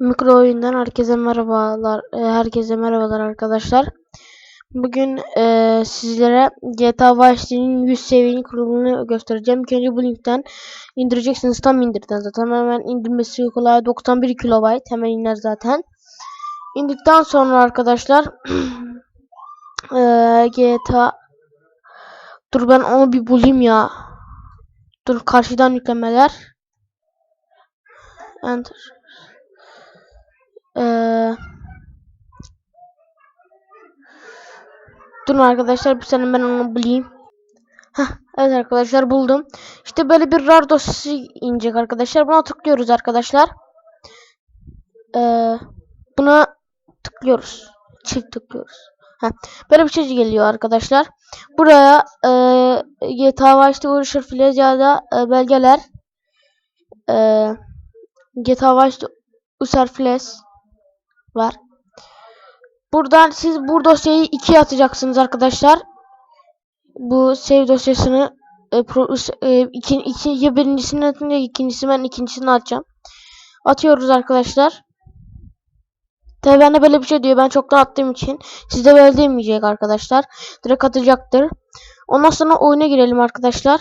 Mikro oyundan herkese merhabalar. e, Herkese merhabalar arkadaşlar. Bugün e, sizlere GTA Vice City'nin 100 seviyenin kurulumunu göstereceğim. İlk önce bu linkten indireceksiniz. Tam indirden zaten. Hemen indirmesi kolay. 91 KB. Hemen iner zaten. İndikten sonra arkadaşlar e, GTA Dur ben onu bir bulayım ya. Dur karşıdan yüklemeler. Enter. Ee, durun arkadaşlar bir saniye ben onu bulayım. Heh, evet arkadaşlar buldum. İşte böyle bir RAR dosyası inecek arkadaşlar. Buna tıklıyoruz arkadaşlar. Ee, buna tıklıyoruz. Çift tıklıyoruz. Heh, böyle bir şey geliyor arkadaşlar. Buraya e, GTA Vice'de uğraşır fileziyada e, belgeler e, GTA Vice'de User var. Buradan siz bu dosyayı ikiye atacaksınız arkadaşlar. Bu save dosyasını e, pro, e, iki, iki, ya birincisini atınca ikincisi ben ikincisini atacağım. Atıyoruz arkadaşlar. Tabi bende böyle bir şey diyor. Ben çoktan attığım için. Sizde böyle demeyecek arkadaşlar. Direkt atacaktır. Ondan sonra oyuna girelim arkadaşlar.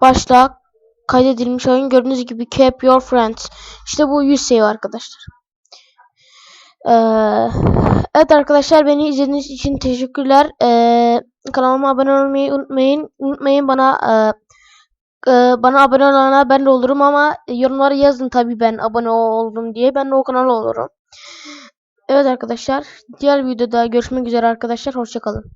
Başla. Kaydedilmiş oyun. Gördüğünüz gibi Keep Your Friends. İşte bu 100 save arkadaşlar. Ee, evet arkadaşlar beni izlediğiniz için teşekkürler. Ee, kanalıma abone olmayı unutmayın. Unutmayın bana e, e, bana abone olana ben de olurum ama yorumlara yazın tabi ben abone oldum diye. Ben de o kanala olurum. Evet arkadaşlar. Diğer videoda görüşmek üzere arkadaşlar. Hoşçakalın.